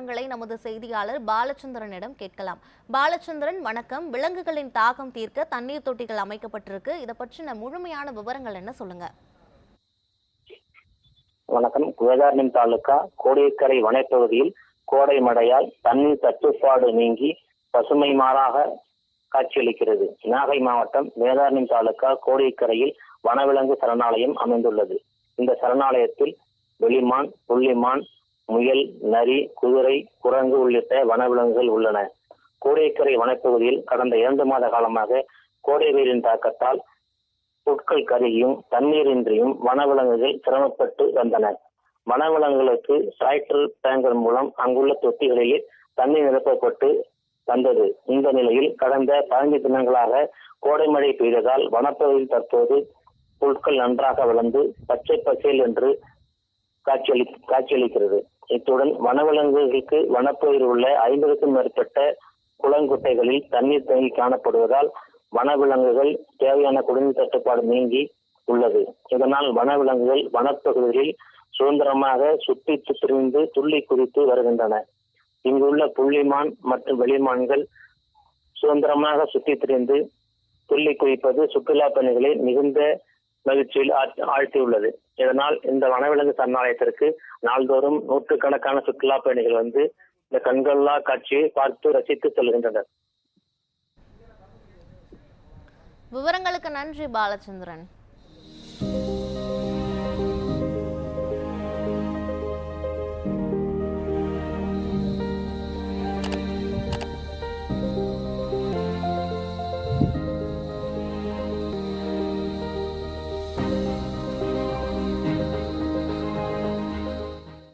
விவரங்களை நமது செய்தியாளர் பாலச்சந்திரனிடம் கேட்கலாம். பாலச்சந்திரன் வணக்கம். விலங்குகளின் தாகம் தீர்க்க தண்ணீர் தொட்டிகள் அமைக்கப்பட்டிருக்கு. இதை பற்றின முழுமையான விவரங்கள் என்ன சொல்லுங்க? வணக்கம். வேதாரண்யம் தாலுகா கோடியக்கரை வனப்பகுதியில் கோடை மழையால் தண்ணீர் தட்டுப்பாடு நீங்கி பசுமை மாறாக காட்சியளிக்கிறது. நாகை மாவட்டம் வேதாரண்யம் தாலுகா கோடியக்கரையில் வனவிலங்கு சரணாலயம் அமைந்துள்ளது. இந்த சரணாலயத்தில் வெளிமான் புள்ளிமான் முயல் நரி குதிரை குரங்கு உள்ளிட்ட வனவிலங்குகள் உள்ளன. கோடைக்கரை வனப்பகுதியில் கடந்த இரண்டு மாத காலமாக கோடை வெயிலின் தாக்கத்தால் புட்கள் கருகியும் தண்ணீரின்றியும் வனவிலங்குகள் சிரமப்பட்டு வந்தன. வனவிலங்குகளுக்கு சாய்ட்ரல் டேங்கர் மூலம் அங்குள்ள தொட்டிகளிலே தண்ணீர் நிரப்பப்பட்டு வந்தது. இந்த நிலையில் கடந்த பதினைந்து தினங்களாக கோடை மழை பெய்ததால் வனப்பகுதியில் தற்போது புட்கள் நன்றாக வளர்ந்து பச்சை பசேல் என்று காட்சியளி காட்சியளிக்கிறது. இத்துடன் வனவிலங்குகளுக்கு வனப்பயிர் உள்ள ஐம்பதுக்கும் மேற்பட்ட குளங்குட்டைகளில் தண்ணீர் தேங்கி காணப்படுவதால் வனவிலங்குகள் தேவையான குடிநீர் தட்டுப்பாடு நீங்கி உள்ளது. இதனால் வனவிலங்குகள் வனப்பகுதிகளில் சுதந்திரமாக சுற்றி திரிந்து துள்ளி குதித்து வருகின்றன. இங்குள்ள புள்ளிமான் மற்றும் வெளிமான்கள் சுதந்திரமாக சுற்றி திரிந்து துள்ளி குதிப்பது சுற்றுலா பயணிகளை மிகுந்த மகிழ்ச்சியில் ஆழ்த்தி- ஆழ்த்தியுள்ளது. இதனால் இந்த வனவிலங்கு சரணாலயத்திற்கு நாள்தோறும் நூற்றுக்கணக்கான சுற்றுலா பயணிகள் வந்து இந்த கண்கொள்ளா காட்சியை பார்த்து ரசித்து செல்கின்றனர். விவரங்களுக்கு நன்றி பாலச்சந்திரன்.